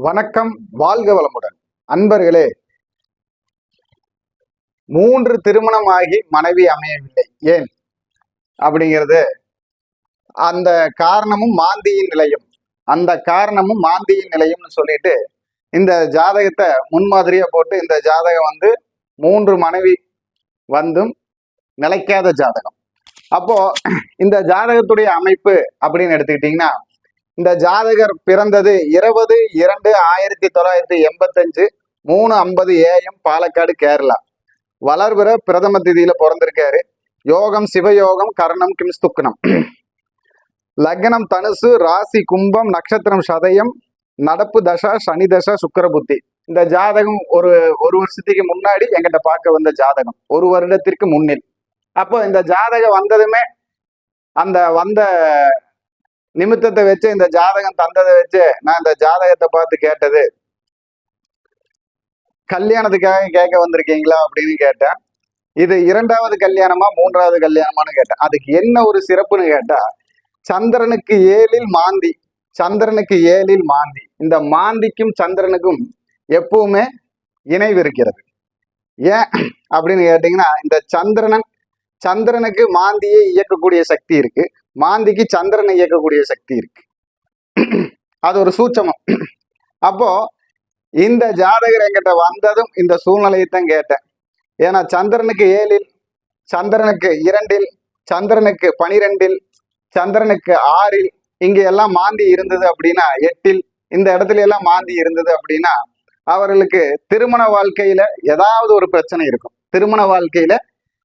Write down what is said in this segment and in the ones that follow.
வணக்கம் வாழ்க வளமுடன். அன்பர்களே மூன்று திருமணமாகி மனைவி அமையவில்லை. ஏன்? அப்படிங்கிறது அந்த காரணமும் மாந்தியின் நிலையும். அந்த காரணமும் மாந்தியின் நிலையம்னு சொல்லிட்டு இந்த ஜாதகத்தை முன்மாதிரியா போட்டு இந்த ஜாதகம் வந்து மூன்று மனைவி வந்தும் நிலைக்காத ஜாதகம். அப்போ இந்த ஜாதகத்துடைய அமைப்பு அப்படின்னு எடுத்துக்கிட்டீங்கன்னா இந்த ஜாதகர் பிறந்தது இருபது இரண்டு ஆயிரத்தி தொள்ளாயிரத்தி எண்பத்தஞ்சு மூணு ஐம்பது ஏஎம் பாலக்காடு கேரளா. வளர்பிற பிரதம திதியில பிறந்திருக்காரு. யோகம் சிவயோகம் கர்ணம் கிம்ஸ்துக்கணம் லக்னம் தனுசு ராசி கும்பம் நட்சத்திரம் சதயம் நடப்பு தசா சனி தசா சுக்கர புத்தி. இந்த ஜாதகம் ஒரு ஒரு வருஷத்துக்கு முன்னாடி எங்கிட்ட பார்க்க வந்த ஜாதகம். ஒரு வருடத்திற்கு முன்னில். அப்போ இந்த ஜாதகம் வந்ததுமே அந்த வந்த நிமித்தத்தை வச்சு இந்த ஜாதகம் தந்ததை வச்சு நான் இந்த ஜாதகத்தை பார்த்து கேட்டது. கல்யாணத்துக்காக கேட்க வந்திருக்கீங்களா அப்படின்னு கேட்டேன். இது இரண்டாவது கல்யாணமா மூன்றாவது கல்யாணமான்னு கேட்டேன். அதுக்கு என்ன ஒரு சிறப்புன்னு கேட்டா சந்திரனுக்கு ஏழில் மாந்தி சந்திரனுக்கு ஏழில் மாந்தி. இந்த மாந்திக்கும் சந்திரனுக்கும் எப்பவுமே இணைவு இருக்கிறது. ஏன் அப்படின்னு கேட்டீங்கன்னா இந்த சந்திரனன் சந்திரனுக்கு மாந்தியை இயக்கக்கூடிய சக்தி இருக்கு. மாந்திக்கு சந்திரனை இயக்கக்கூடிய சக்தி இருக்கு. அது ஒரு சூட்சமம். அப்போ இந்த ஜாதகர் என்கிட்ட வந்ததும் இந்த சூழ்நிலையை தான் கேட்டேன். ஏன்னா சந்திரனுக்கு ஏழில் சந்திரனுக்கு இரண்டில் சந்திரனுக்கு பனிரெண்டில் சந்திரனுக்கு ஆறில் இங்க எல்லாம் மாந்தி இருந்தது அப்படின்னா எட்டில் இந்த இடத்துல எல்லாம் மாந்தி இருந்தது அப்படின்னா அவர்களுக்கு திருமண வாழ்க்கையில ஏதாவது ஒரு பிரச்சனை இருக்கும். திருமண வாழ்க்கையில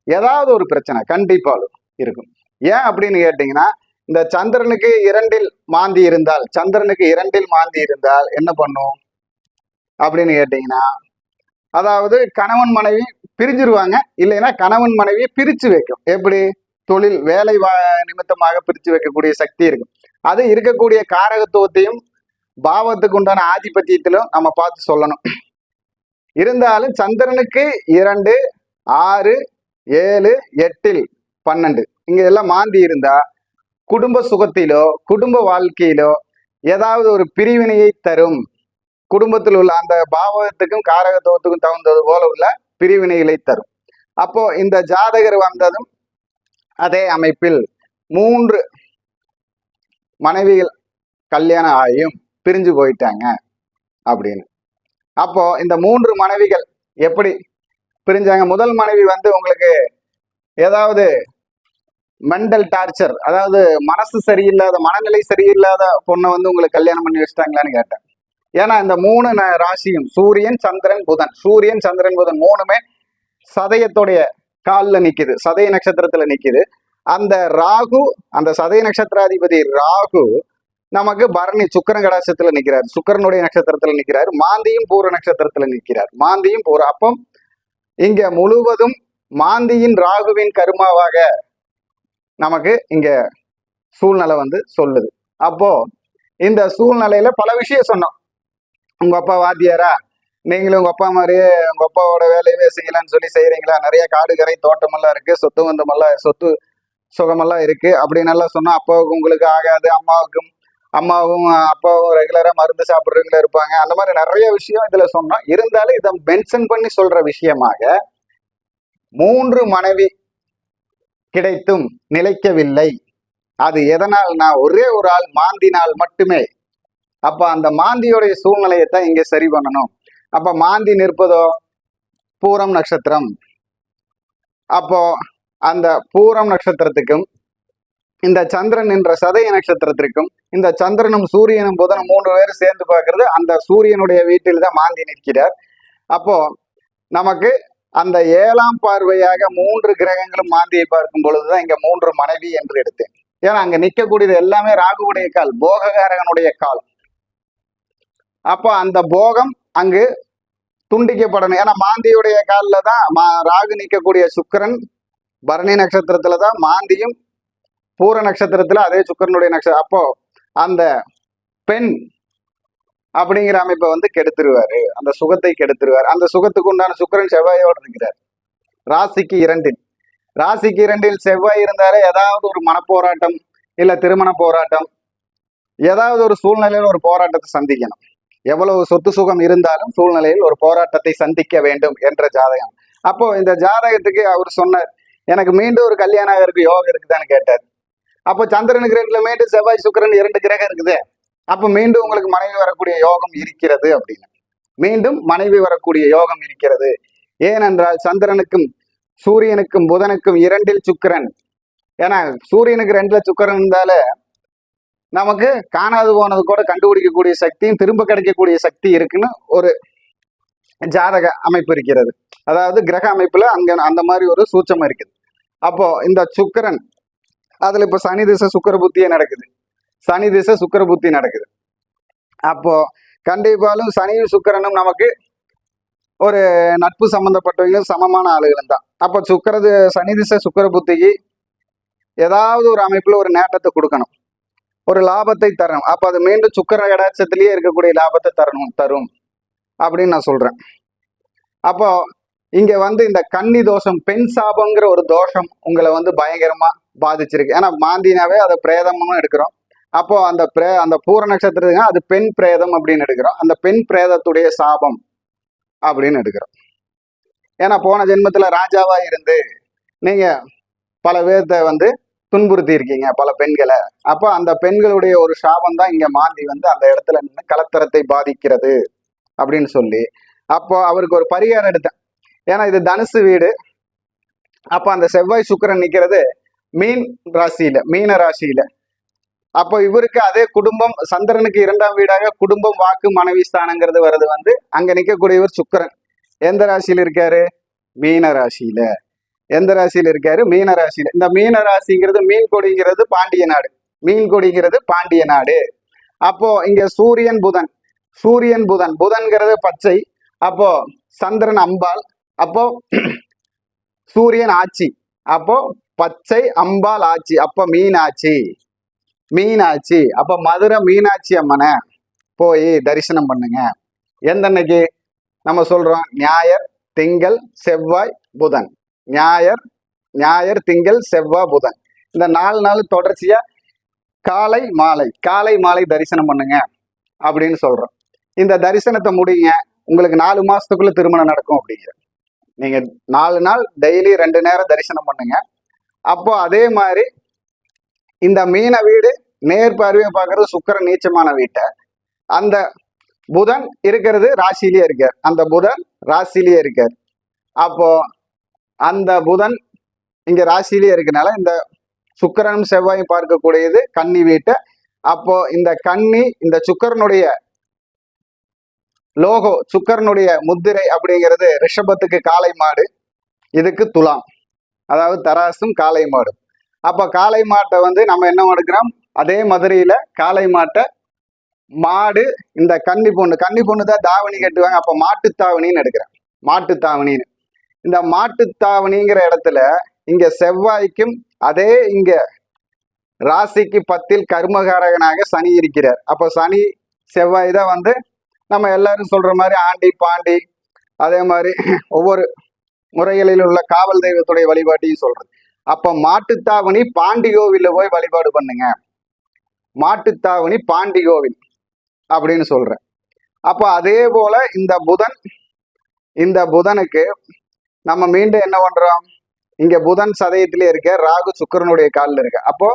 ஏதாவது ஒரு பிரச்சனை கண்டிப்பாலும் இருக்கும். ஏன் அப்படின்னு கேட்டீங்கன்னா இந்த சந்திரனுக்கு இரண்டில் மாந்தி இருந்தால் சந்திரனுக்கு இரண்டில் மாந்தி இருந்தால் என்ன பண்ணும்? அப்படின்னு கேட்டீங்கன்னா அதாவது கணவன் மனைவி பிரிஞ்சிருவாங்க இல்லைன்னா கணவன் மனைவியை பிரிச்சு வைக்கும். எப்படி? தொழில் வேலை வா நிமித்தமாக பிரிச்சு வைக்கக்கூடிய சக்தி இருக்கும். அது இருக்கக்கூடிய காரகத்துவத்தையும் பாவத்துக்கு உண்டான ஆதிபத்தியத்திலும் நம்ம பார்த்து சொல்லணும். இருந்தாலும் சந்திரனுக்கு இரண்டு ஆறு ஏழு எட்டில் பன்னெண்டு. இங்க எல்லாம் மாந்தி இருந்தா குடும்ப சுகத்திலோ குடும்ப வாழ்க்கையிலோ ஏதாவது ஒரு பிரிவினையை தரும். குடும்பத்தில் உள்ள அந்த பாவகத்துக்கும் காரகத்துவத்துக்கும் தகுந்தது போல உள்ள பிரிவினைகளை தரும். அப்போ இந்த ஜாதகர் வந்ததும் அதே அமைப்பில் மூன்று மனைவிகள் கல்யாணம் ஆகியும் பிரிஞ்சு போயிட்டாங்க அப்படின்னு. அப்போ இந்த மூன்று மனைவிகள் எப்படி பிரிஞ்சாங்க? முதல் மனைவி வந்து உங்களுக்கு ஏதாவது மெண்டல் டார்ச்சர் அதாவது மனசு சரியில்லாத மனநிலை சரியில்லாத பொண்ணை வந்து உங்களுக்கு கல்யாணம் பண்ணி வச்சிட்டாங்களான்னு கேட்டேன். ஏன்னா இந்த மூணு ந- ராசியும் சூரியன் சந்திரன் புதன். சூரியன் சந்திரன் புதன் மூணுமே சதயத்துடைய காலில் நிற்கிது சதய நட்சத்திரத்துல நிக்குது. அந்த ராகு அந்த சதய நட்சத்திராதிபதி ராகு நமக்கு பரணி சுக்கரன் கடாசத்துல நிற்கிறார் சுக்கரனுடைய நட்சத்திரத்துல நிற்கிறார் மாந்தியும் பூர நட்சத்திரத்துல நிற்கிறார் மாந்தியும் பூர. அப்போ இங்க முழுவதும் மாந்தியின் ராகுவின் கருமாவாக நமக்கு இங்க சூழ்நிலை வந்து சொல்லுது. அப்போ இந்த சூழ்நிலையில பல விஷயம் சொன்னோம். உங்க அப்பா வாத்தியாரா? நீங்களும் உங்க அப்பா மாதிரியே உங்க அப்பாவோட வேலையவே செய்யலாம்னு சொல்லி செய்கிறீங்களா நிறைய காடு கரை தோட்டமெல்லாம் இருக்கு. சொத்து வந்தமெல்லாம் சொத்து சுகமெல்லாம் இருக்கு அப்படின்னு எல்லாம் சொன்னா அப்பாவுக்கு உங்களுக்கு ஆகாது அம்மாவுக்கும் அம்மாவும் அப்பாவும் ரெகுலரா மருந்து சாப்பிட்றவங்களா இருப்பாங்க. அந்த மாதிரி நிறைய விஷயம் இதுல சொன்னோம். இருந்தாலும் இதை மென்ஷன் பண்ணி சொல்ற விஷயமாக மூன்று மனைவி கிடைத்தும் நிலைக்கவில்லை. அது எதனால்னா ஒரே ஒரு ஆள் மாந்தினால் மட்டுமே. அப்ப அந்த மாந்தியோடைய சூழ்நிலையை தான் இங்க சரி பண்ணணும். அப்ப மாந்தி நிற்பதோ? பூரம் நட்சத்திரம். அப்போ அந்த பூரம் நட்சத்திரத்துக்கும் இந்த சந்திரன் என்ற சதய நட்சத்திரத்திற்கும் இந்த சந்திரனும் சூரியனும் புதனும் மூன்று பேரும் சேர்ந்து பார்க்கறது அந்த சூரியனுடைய வீட்டில் தான் மாந்தி நிற்கிறார். அப்போ நமக்கு அந்த ஏழாம் பார்வையாக மூன்று கிரகங்களும் மாந்தியை பார்க்கும் பொழுதுதான் இங்க மூன்று மனைவி என்று எடுத்தேன். ஏன்னா அங்க நிற்கக்கூடியது எல்லாமே ராகுவுடைய கால் போககாரகனுடைய கால். அப்போ அந்த போகம் அங்கு துண்டிக்கப்படணும். ஏன்னா மாந்தியுடைய காலில் தான் மா ராகு நிற்கக்கூடிய சுக்கிரன் பரணி நட்சத்திரத்துல தான் மாந்தியும் பூர நட்சத்திரத்துல அதே சுக்கிரனுடைய நட்சத்திரம் அப்போ அந்த பெண் அப்படிங்கிற அமைப்பை வந்து கெடுத்துருவாரு. அந்த சுகத்தை கெடுத்துருவார். அந்த சுகத்துக்கு உண்டான சுக்கிரன் செவ்வாயோடு இருக்கிறார். ராசிக்கு இரண்டில். ராசிக்கு இரண்டில் செவ்வாய் இருந்தாலே ஏதாவது ஒரு மனப்போராட்டம் இல்ல திருமண போராட்டம் ஏதாவது ஒரு சூழ்நிலையில ஒரு போராட்டத்தை சந்திக்கணும். எவ்வளவு சொத்து சுகம் இருந்தாலும் சூழ்நிலையில் ஒரு போராட்டத்தை சந்திக்க வேண்டும் என்ற ஜாதகம். அப்போ இந்த ஜாதகத்துக்கு அவர் சொன்னார் எனக்கு மீண்டும் ஒரு கல்யாணம் இருக்கு யோகம் இருக்குதான்னு கேட்டார். அப்போ சந்திரனுக்கு ரெண்டுல மீண்டும் செவ்வாய் சுக்கிரன் இரண்டு கிரகம் இருக்குது. அப்ப மீண்டும் உங்களுக்கு மனைவி வரக்கூடிய யோகம் இருக்கிறது அப்படின்னு. மீண்டும் மனைவி வரக்கூடிய யோகம் இருக்கிறது. ஏனென்றால் சந்திரனுக்கும் சூரியனுக்கும் புதனுக்கும் இரண்டில் சுக்கிரன். ஏன்னா சூரியனுக்கு ரெண்டுல சுக்கிரன் இருந்தாலே நமக்கு காணாது போனது கூட கண்டுபிடிக்கக்கூடிய சக்தியும் திரும்ப கிடைக்கக்கூடிய சக்தி இருக்குன்னு ஒரு ஜாதக அமைப்பு இருக்கிறது. அதாவது கிரக அமைப்புல அங்க அந்த மாதிரி ஒரு சூட்சம் இருக்குது. அப்போ இந்த சுக்கிரன் அதுல இப்ப சனி திசை சுக்கிர புத்தியே நடக்குது. சனி திசை சுக்கர புத்தி நடக்குது. அப்போ கண்டிப்பாலும் சனியும் சுக்கரனும் நமக்கு ஒரு நட்பு சம்மந்தப்பட்டவங்களும் சமமான ஆளுகளும் தான். அப்போ சுக்கரது சனி திசை சுக்கிர புத்திக்கு ஏதாவது ஒரு அமைப்பில் ஒரு நேட்டத்தை கொடுக்கணும். ஒரு லாபத்தை தரணும். அப்போ அது மீண்டும் சுக்கர கடாட்சத்திலேயே இருக்கக்கூடிய லாபத்தை தரணும் தரும் அப்படின்னு நான் சொல்கிறேன் அப்போ இங்கே வந்து இந்த கன்னி தோஷம் பெண் சாபங்கிற ஒரு தோஷம் உங்களை வந்து பயங்கரமாக பாதிச்சிருக்கு. ஏன்னா மாந்தினாவே அதை பிரேதமும் எடுக்கிறோம். அப்போ அந்த பிரே அந்த பூர நட்சத்திரத்துக்கு அது பெண் பிரேதம் அப்படின்னு எடுக்கிறோம். அந்த பெண் பிரேதத்துடைய சாபம் அப்படின்னு எடுக்கிறோம். ஏன்னா போன ஜென்மத்துல ராஜாவா இருந்து நீங்க பல பேர்த்த வந்து துன்புறுத்தி இருக்கீங்க பல பெண்களை. அப்போ அந்த பெண்களுடைய ஒரு சாபம் தான் இங்க மாந்தி வந்து அந்த இடத்துல நின்று கலத்தரத்தை பாதிக்கிறது அப்படின்னு சொல்லி அப்போ அவருக்கு ஒரு பரிகாரம் எடுத்தேன். ஏன்னா இது தனுசு வீடு. அப்போ அந்த செவ்வாய் சுக்கிரன் நிற்கிறது மீன் ராசியில மீன ராசியில. அப்போ இவருக்கு அதே குடும்பம் சந்திரனுக்கு இரண்டாம் வீடாக குடும்பம் வாக்கு மனைவி ஸ்தானங்கிறது வர்றது வந்து அங்க நிற்கக்கூடியவர் சுக்கிரன். எந்த ராசியில் இருக்காரு? மீன ராசியில. எந்த ராசியில இருக்காரு? மீன ராசியில. இந்த மீன ராசிங்கிறது மீன் கொடிங்கிறது பாண்டிய நாடு. மீன் கொடிங்கிறது பாண்டிய நாடு. அப்போ இங்க சூரியன் புதன். சூரியன் புதன். புதன்கிறது பச்சை. அப்போ சந்திரன் அம்பாள். அப்போ சூரியன் ஆட்சி அப்போ பச்சை அம்பாள் ஆட்சி அப்போ மீன் ஆட்சி மீனாட்சி. அப்போ மதுரை மீனாட்சி அம்மனை போய் தரிசனம் பண்ணுங்க. எந்தன்னைக்கு? நம்ம சொல்றோம் ஞாயர் திங்கள் செவ்வாய் புதன். ஞாயர் ஞாயர் திங்கள் செவ்வாய் புதன். இந்த நாலு நாள் தொடர்ச்சியா காலை மாலை காலை மாலை தரிசனம் பண்ணுங்க அப்படின்னு சொல்றோம். இந்த தரிசனத்தை முடிங்க. உங்களுக்கு நாலு மாசத்துக்குள்ள திருமணம் நடக்கும் அப்படிங்கிற. நீங்க நாலு நாள் டெய்லி ரெண்டு நேரம் தரிசனம் பண்ணுங்க. அப்போ அதே மாதிரி இந்த மீன வீடு நேர்பார்வையை பார்க்கறது சுக்கரன் நீச்சமான வீட்டை. அந்த புதன் இருக்கிறது ராசிலேயே இருக்கார். அந்த புதன் ராசிலேயே இருக்கார். அப்போ அந்த புதன் இங்க ராசிலேயே இருக்கனால இந்த சுக்கிரனும் செவ்வாயும் பார்க்கக்கூடியது கன்னி வீட்டை. அப்போ இந்த கன்னி இந்த சுக்கரனுடைய லோகோ சுக்கரனுடைய முத்திரை அப்படிங்கிறது ரிஷபத்துக்கு காளை மாடு இதுக்கு துலாம். அதாவது தராசும் காளை மாடும் அப்போ காளை மாட்டை வந்து நம்ம என்ன எடுக்கிறோம் அதே மதுரையில காளை மாட்டை மாடு இந்த கன்னி பொண்ணு கன்னி பொண்ணு தான் தாவணி கட்டுவாங்க. அப்ப மாட்டுத்தாவணின்னு எடுக்கிறேன். மாட்டுத்தாவணின்னு. இந்த மாட்டுத்தாவணிங்கிற இடத்துல இங்க செவ்வாய்க்கும் அதே இங்க ராசிக்கு பத்தில் கர்மகாரகனாக சனி இருக்கிறார். அப்போ சனி செவ்வாய் தான் வந்து நம்ம எல்லாரும் சொல்ற மாதிரி ஆண்டி பாண்டி அதே மாதிரி ஒவ்வொரு முறைகளில் உள்ள காவல் தெய்வத்துடைய வழிபாட்டையும் சொல்றது. அப்போ மாட்டுத்தாவணி பாண்டி போய் வழிபாடு பண்ணுங்க. மாட்டுத்தாவணி பாண்டி கோவில் அப்படின்னு சொல்றேன். அப்போ அதே போல இந்த புதன் இந்த புதனுக்கு நம்ம மீண்டும் என்ன பண்றோம்? இங்க புதன் சதயத்திலே இருக்க ராகு சுக்கிரனுடைய காலில் இருக்கு. அப்போ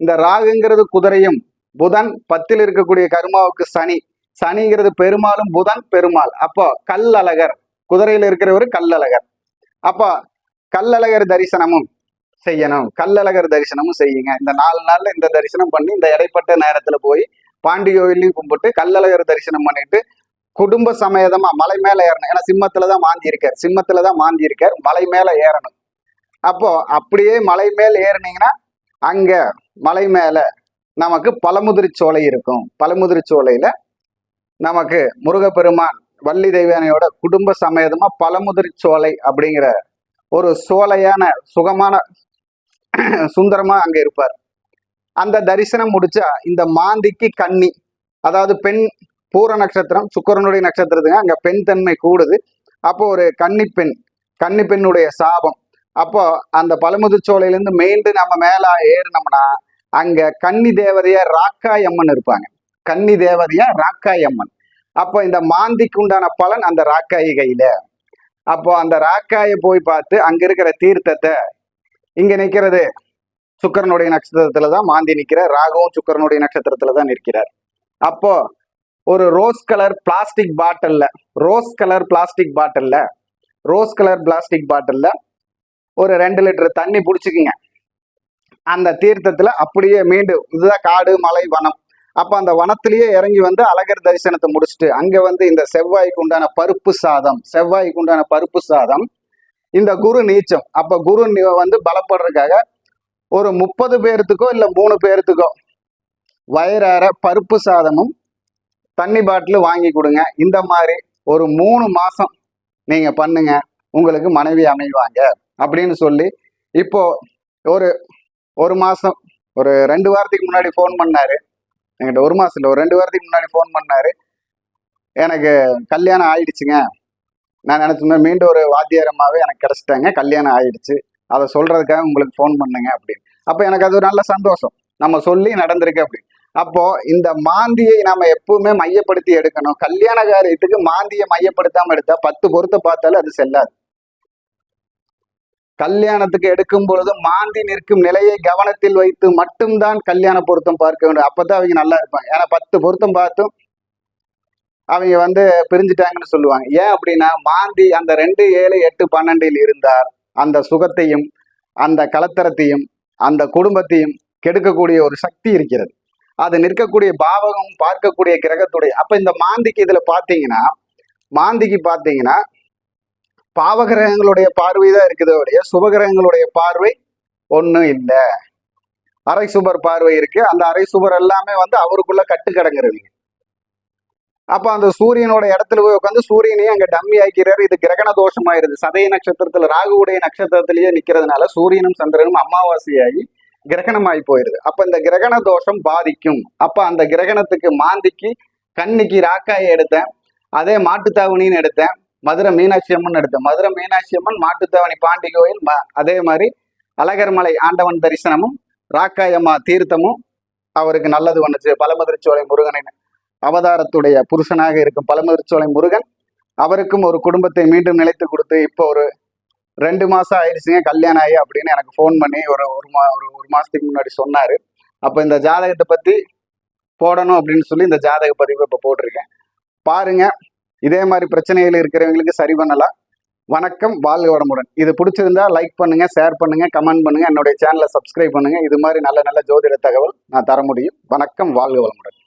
இந்த ராகுங்கிறது குதிரையும் புதன் பத்தில் இருக்கக்கூடிய கருமாவுக்கு சனி. சனிங்கிறது பெருமாளும் புதன் பெருமாள். அப்போ கல்லழகர் குதிரையில இருக்கிறவர் கல்லழகர். அப்போ கல்லழகர் தரிசனமும் செய்யணும். கல்லழகர் தரிசனமும் செய்யுங்க. இந்த நாலு நாள்ல இந்த தரிசனம் பண்ணி இந்த இடைப்பட்ட நேரத்துல போய் பாண்டி கோயிலையும் கும்பிட்டு கல்லழகர் தரிசனம் பண்ணிட்டு குடும்ப சமேதமா மலை மேல ஏறணும். ஏன்னா சிம்மத்துல தான் மாந்தி இருக்கார் சிம்மத்துல தான் மாந்தி இருக்கார் மலை மேல ஏறணும். அப்போ அப்படியே மலை மேல் ஏறினீங்கன்னா அங்க மலை மேல நமக்கு பழமுதிரி சோலை இருக்கும். பழமுதிரி சோலையில நமக்கு முருகப்பெருமான் வள்ளி தெய்வானையோட குடும்ப சமேதமா பழமுதிரி சோலை அப்படிங்கிற ஒரு சோலையான சுகமான சுந்தரமா அங்க இருப்பார். அந்த தரிசனம் முடிச்சா இந்த மாந்திக்கு கன்னி அதாவது பெண் பூர நட்சத்திரம் சுக்கரனுடைய நட்சத்திரத்துக்கு அங்க பெண் தன்மை கூடுது. அப்போ ஒரு கன்னி பெண் கன்னி பெண்ணுடைய சாபம். அப்போ அந்த பழமுதிர்ச்சோலையிலேருந்து மீண்டு நம்ம மேலே ஏறினோம்னா அங்க கன்னி தேவதையா ராக்காய் அம்மன் இருப்பாங்க. கன்னி தேவதையா ராக்காய் அம்மன். அப்போ இந்த மாந்திக்கு உண்டான பலன் அந்த ராக்காயி கையில அப்போ அந்த ராக்காயை போய் பார்த்து அங்க இருக்கிற தீர்த்தத்தை இங்க நிக்கிறது சுக்கரனுடைய நட்சத்திரத்துல தான் மாந்தி நிக்கிறார் ராகவும் சுக்கரனுடைய நட்சத்திரத்துல தான் நிற்கிறார். அப்போ ஒரு ரோஸ் கலர் பிளாஸ்டிக் பாட்டில்ல ரோஸ் கலர் பிளாஸ்டிக் பாட்டில்ல ரோஸ் கலர் பிளாஸ்டிக் பாட்டில்ல ஒரு ரெண்டு லிட்டர் தண்ணி பிடிச்சிக்குங்க. அந்த தீர்த்தத்துல அப்படியே மீண்டும் இதுதான் காடு மலை வனம். அப்ப அந்த வனத்திலேயே இறங்கி வந்து அழகர் தரிசனத்தை முடிச்சுட்டு அங்க வந்து இந்த செவ்வாய்க்கு உண்டான பருப்பு சாதம் செவ்வாய்க்கு உண்டான பருப்பு சாதம் இந்த குரு நீச்சம். அப்ப குரு வந்து பலப்படுறதுக்காக ஒரு முப்பது பேர்த்துக்கோ இல்ல மூணு பேர்த்துக்கோ வயிறார பருப்பு சாதமும் தண்ணி பாட்டில் வாங்கி கொடுங்க. இந்த மாதிரி ஒரு மூணு மாசம் நீங்க பண்ணுங்க. உங்களுக்கு மனைவி அமைவாங்க. அப்படின்னு சொல்லி இப்போ ஒரு ஒரு மாசம் ஒரு ரெண்டு வாரத்துக்கு முன்னாடி ஃபோன் பண்ணாரு. என்கிட்ட ஒரு மாசம் இல்லை ஒரு ரெண்டு வாரத்துக்கு முன்னாடி ஃபோன் பண்ணாரு. எனக்கு கல்யாணம் ஆயிடுச்சுங்க. நான் நினச்சிருந்தேன் மீண்டும் ஒரு வாத்தியாரமாவே எனக்கு கிடச்சிட்டாங்க. கல்யாணம் ஆயிடுச்சு. அதை சொல்றதுக்காக உங்களுக்கு ஃபோன் பண்ணுங்க அப்படின்னு. அப்போ எனக்கு அது ஒரு நல்ல சந்தோஷம். நம்ம சொல்லி நடந்திருக்கு அப்படி அப்போ இந்த மாந்தியை நாம எப்பவுமே மையப்படுத்தி எடுக்கணும். கல்யாண காரியத்துக்கு மாந்தியை மையப்படுத்தாம எடுத்தா பத்து பொருத்த பார்த்தாலும் அது செல்லாது. கல்யாணத்துக்கு எடுக்கும் பொழுது மாந்தி நிற்கும் நிலையை கவனத்தில் வைத்து மட்டும்தான் கல்யாண பொருத்தம் பார்க்க வேண்டும். அப்பதான் அவங்க நல்லா இருப்பாங்க. ஏன்னா பத்து பொருத்தம் பார்த்தும் அவங்க வந்து பிரிஞ்சுட்டாங்கன்னு சொல்லுவாங்க. ஏன் அப்படின்னா மாந்தி அந்த ரெண்டு ஏழு எட்டு பன்னெண்டில் இருந்தால் அந்த சுகத்தையும் அந்த கலத்தரத்தையும் அந்த குடும்பத்தையும் கெடுக்கக்கூடிய ஒரு சக்தி இருக்கிறது. அது நிற்கக்கூடிய பாவகம் பார்க்கக்கூடிய கிரகத்துடைய அப்ப இந்த மாந்திக்கு இதுல பாத்தீங்கன்னா மாந்திக்கு பாத்தீங்கன்னா பாவகிரகங்களுடைய பார்வை தான் இருக்குது உடைய சுபகிரகங்களுடைய பார்வை ஒன்றும் இல்லை. அரை சுபர் பார்வை இருக்கு. அந்த அரை சுபர் எல்லாமே வந்து அவருக்குள்ள கட்டு கிடங்குறவங்க அப்ப அந்த சூரியனோட இடத்துல போய் உட்காந்து சூரியனையும் அங்க டம்மி ஆக்கிறாரு இது கிரகண தோஷமாயிருது. சதய நட்சத்திரத்துல ராகுவுடைய நட்சத்திரத்திலேயே நிக்கிறதுனால சூரியனும் சந்திரனும் அமாவாசையாகி கிரகணமாகி போயிருது. அப்ப இந்த கிரகண தோஷம் பாதிக்கும். அப்ப அந்த கிரகணத்துக்கு மாந்திக்கு கண்ணிக்கு ராக்காயை எடுத்தேன். அதே மாட்டுத்தாவணின்னு எடுத்தேன். மதுரை மீனாட்சி அம்மன் எடுத்தேன். மதுரை மீனாட்சி அம்மன் மாட்டுத்தாவணி பாண்டி கோயில் அதே மாதிரி அழகர்மலை ஆண்டவன் தரிசனமும் ராக்காயம்மா தீர்த்தமும் அவருக்கு நல்லது பண்ணுச்சு. பழமதுரைச்சோலை முருகனின் அவதாரத்துடைய புருஷனாக இருக்கும் பழமுதிர்ச்சோலை முருகன் அவருக்கும் ஒரு குடும்பத்தை மீண்டும் நிலைத்து கொடுத்து இப்போ ஒரு ரெண்டு மாசம் ஆயிடுச்சுங்க கல்யாணம் ஆகி அப்படின்னு எனக்கு ஃபோன் பண்ணி ஒரு ஒரு மா ஒரு ஒரு மாசத்துக்கு முன்னாடி சொன்னாரு. அப்போ இந்த ஜாதகத்தை பத்தி போடணும் அப்படின்னு சொல்லி இந்த ஜாதக பதிவு இப்போ போட்டிருக்கேன். பாருங்க இதே மாதிரி பிரச்சனைகள் இருக்கிறவங்களுக்கு சரி பண்ணலாம். வணக்கம் வாழ்க வளமுடன். இது பிடிச்சிருந்தா லைக் பண்ணுங்க ஷேர் பண்ணுங்க கமெண்ட் பண்ணுங்க என்னுடைய சேனலை சப்ஸ்கிரைப் பண்ணுங்க. இது மாதிரி நல்ல நல்ல ஜோதிட தகவல் நான் தர முடியும். வணக்கம் வாழ்க வளமுடன்.